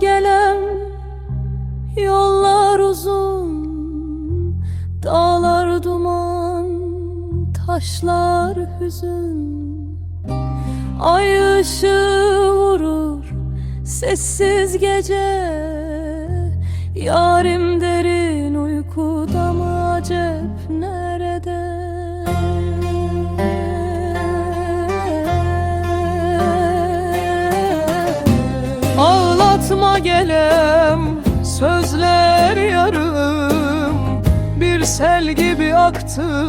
gelem Yollar uzun Dağlar duman Taşlar hüzün Ay ışığı vurur Sessiz gece Yarim derin uykuda mı acep nerede? Ağlatma gelem sözler yarım. Bir sel gibi aktı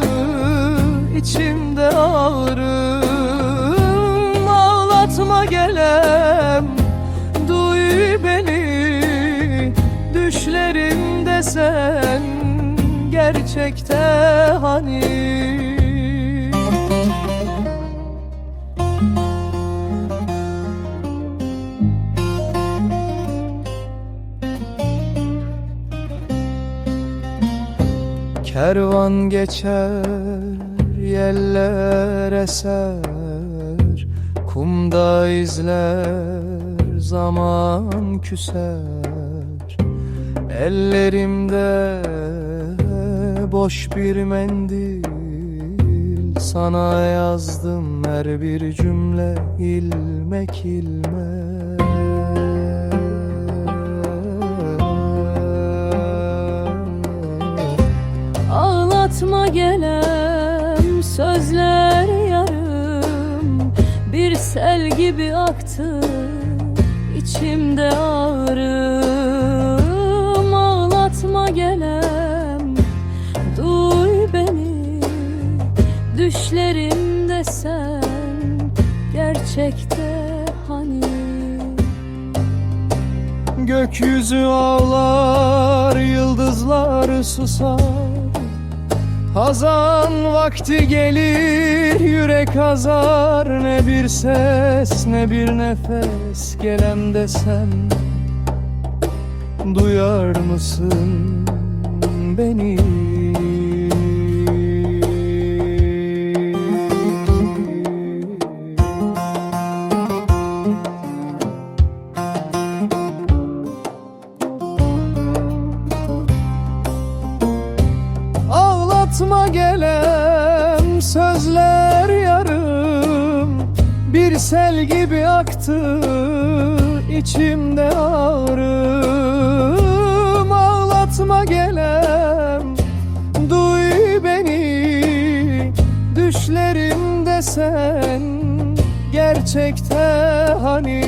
içimde ağrım. Ağlatma gelem duy beni. Düşlerimde sen gerçekte hani Kervan geçer, yeller eser. Kumda izler, zaman küser. Ellerimde boş bir mendil. Sana yazdım her bir cümle ilmek ilmek sözler yarım. Bir sel gibi aktı içimde ağrım. Ağlatma gelem duy beni. Düşlerimde sen gerçekte hani? Gökyüzü ağlar, yıldızlar susar Hazan vakti gelir, yürek azar Ne bir ses, ne bir nefes Gelen desem Duyar mısın beni? Ağlatma gelem sözler yarım. Bir sel gibi aktı içimde ağrım. Ağlatma gelem duy beni. Düşlerimde sen gerçekte hani